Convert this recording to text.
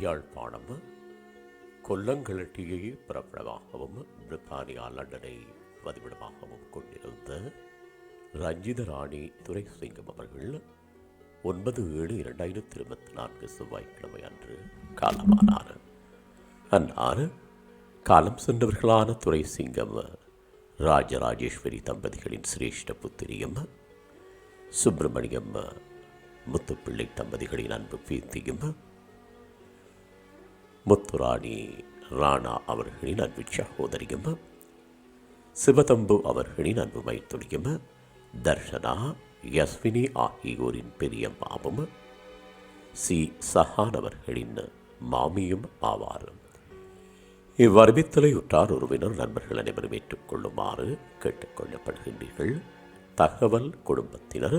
யாழ்ப்பாணம் கொல்லங்களட்டியை பிரபலமாகவும் பிரித்தானியா லண்டனை பதிவிடமாகவும் கொண்டிருந்த ரஞ்சித ராணி துரைசிங்கம் அவர்கள் ஒன்பது ஏழு இரண்டாயிரத்தி இருபத்தி நான்கு செவ்வாய்க்கிழமை அன்று காலமானார். அன்னார் காலம் சென்றவர்களான துரைசிங்கம் ராஜராஜேஸ்வரி தம்பதிகளின் சிரேஷ்ட புத்திரியம் சுப்பிரமணியம் முத்துப்பிள்ளை தம்பதிகளின் அன்பு பேத்தியும் முத்துராணி ராணா அவர்களின் அன்பு சகோதரியும் சிவதம்பு அவர்களின் அன்பு மைத்துனியும் தர்ஷனா யஸ்வினி ஆகியோரின் பெரியம்மாவும் சி. சஹான் அவர்களின் மாமியும் ஆவார் இவ்வறிவித்தலை உற்றார் உறவினர் நண்பர்கள் அனைவரும் ஏற்றுக்கொள்ளுமாறு கேட்டுக்கொள்ளப்படுகின்றீர்கள் தகவல் குடும்பத்தினர்